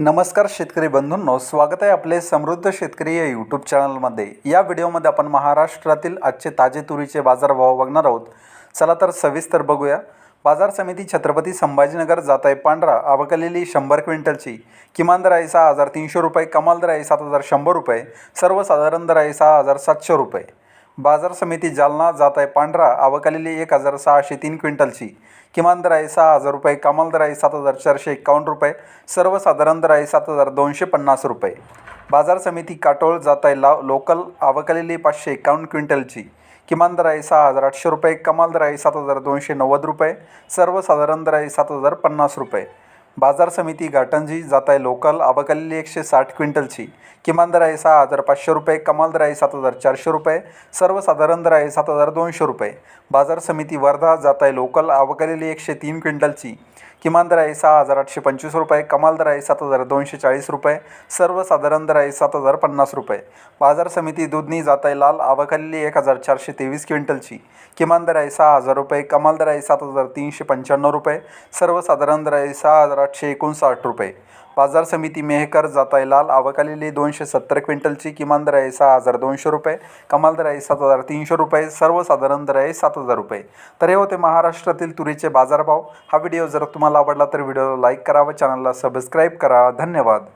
नमस्कार शेतकरी बंधूंनो स्वागत आहे आपले समृद्ध शेतकरी या यूट्यूब चॅनलमध्ये या व्हिडिओमध्ये आपण महाराष्ट्रातील आजचे ताजे तुरीचे बाजारभाव बघणार आहोत. चला तर सविस्तर बघूया. बाजार समिती छत्रपती संभाजीनगर जात आहे पांढरा अवकलेली शंभर क्विंटलची. किमान दर आहे सहा हजार तीनशे रुपये कमाल दर आहे सात हजार शंभर रुपये सर्वसाधारण दर आहे सहा हजार सातशे रुपये. बाजार समिती जालना जात आहे पांढरा आवकालेली एक हजार सहाशे तीन क्विंटलची. किमान दर आहे सहा हजार रुपये कमाल दर आहे सात हजार चारशे एकावन्न रुपये सर्वसाधारण दर आहे सात हजार दोनशे पन्नास रुपये. बाजार समिती काटोळ जात आहे लाव लोकल आवकालेली पाचशे एकावन्न क्विंटलची. किमान दर आहे सहा हजार आठशे रुपये कमाल दर आहे सात हजार दोनशे नव्वद रुपये सर्वसाधारण दर आहे सात हजार पन्नास रुपये. बाजार समिती घाटंजी जात आहे लोकल आवकालेली एकशे साठ क्विंटलची. किमान दर आहे सहा हजार पाचशे रुपये कमाल दर आहे सात हजार चारशे रुपये सर्वसाधारण दर आहे सात हजार दोनशे रुपये. बाजार समिती वर्धा जात आहे लोकल आवकालेली एकशे तीन क्विंटलची. किमान दर आहे सहा हजार आठशे पंचवीस रुपये कमाल दर आहे सात हजार दोनशे चाळीस रुपये सर्वसाधारण दर आहे सात हजार पन्नास रुपये. बाजार समिती दुधनी जात आहे लाल आवकालेली एक हजार चारशे तेवीस क्विंटलची. किमान दर आहे सहा हजार रुपये कमाल दर आहे सात हजार तीनशे पंच्याण्णव रुपये सर्वसाधारण दर आहे सहा हजार आठशे एकोणसाठ रुपये. बाजार समिती मेहकर जातायलाल आहे लाल आवकालेली दोनशे सत्तर क्विंटलची किमान दर आहे सहा हजार दोनशे रुपये कमाल दर आहे सात हजार तीनशे रुपये सर्वसाधारण दर आहे सात हजार रुपये. तर हे होते महाराष्ट्रातील तुरीचे बाजारभाव. हा व्हिडिओ जर तुम्हाला आवडला तर व्हिडिओला लाईक करा व चॅनलला सबस्क्राईब करा. धन्यवाद.